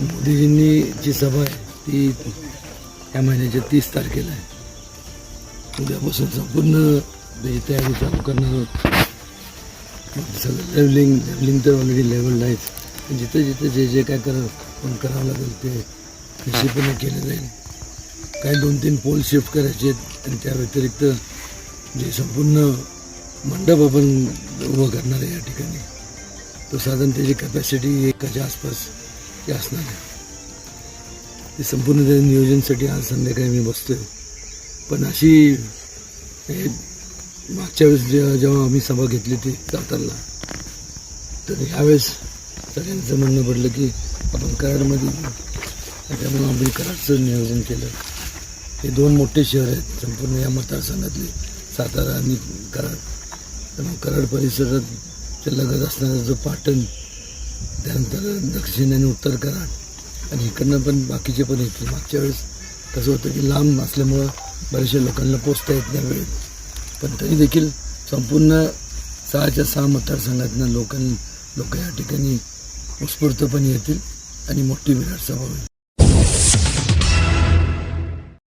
मोदीजींनी जी सभा आहे ती या महिन्याच्या तीस तारखेला आहे. उद्यापासून संपूर्ण त्याची तयारी चालू करणार आहोत. सगळं लेवलिंग लेवलिंग तर ऑलरेडी लेवल आहेच पण जिथं जिथं जे जे काय करा पण करावं लागेल ते निश्चितपणे केलं जाईल. काही दोन तीन पोल शिफ्ट करायचे आहेत आणि त्या व्यतिरिक्त जे संपूर्ण मंडप आपण उभं करणार आहे या ठिकाणी तो साधारण त्याची कॅपॅसिटी एकाच्या आसपास हे असणार आहे. ते संपूर्ण त्या नियोजनसाठी आज संध्याकाळी मी बसतो आहे पण अशी हे मागच्या वेळेस जे- जेव्हा आम्ही सभा घेतली ती सातारला तर यावेळेस सगळ्यांचं म्हणणं पडलं की आपण कराडमध्ये त्यामुळं आम्ही कराडचं नियोजन केलं. हे दोन मोठे शहर आहेत संपूर्ण या मतदारसंघातले सातारा आणि कराड. त्यामुळे कराड परिसरात लगत असणारा जो पाटण त्यानंतर दक्षिण आणि उत्तर कराड आणि इकडनं पण बाकीचे पण येतील. मागच्या वेळेस कसं होतं की लांब असल्यामुळं बऱ्याचशा लोकांना पोचता येत नाही वेळेत. पण तरी देखील संपूर्ण सहाच्या सहा मतदारसंघातनं लोकां लोक या ठिकाणी उत्स्फूर्तपणे येतील आणि मोठी विराट सभा होईल.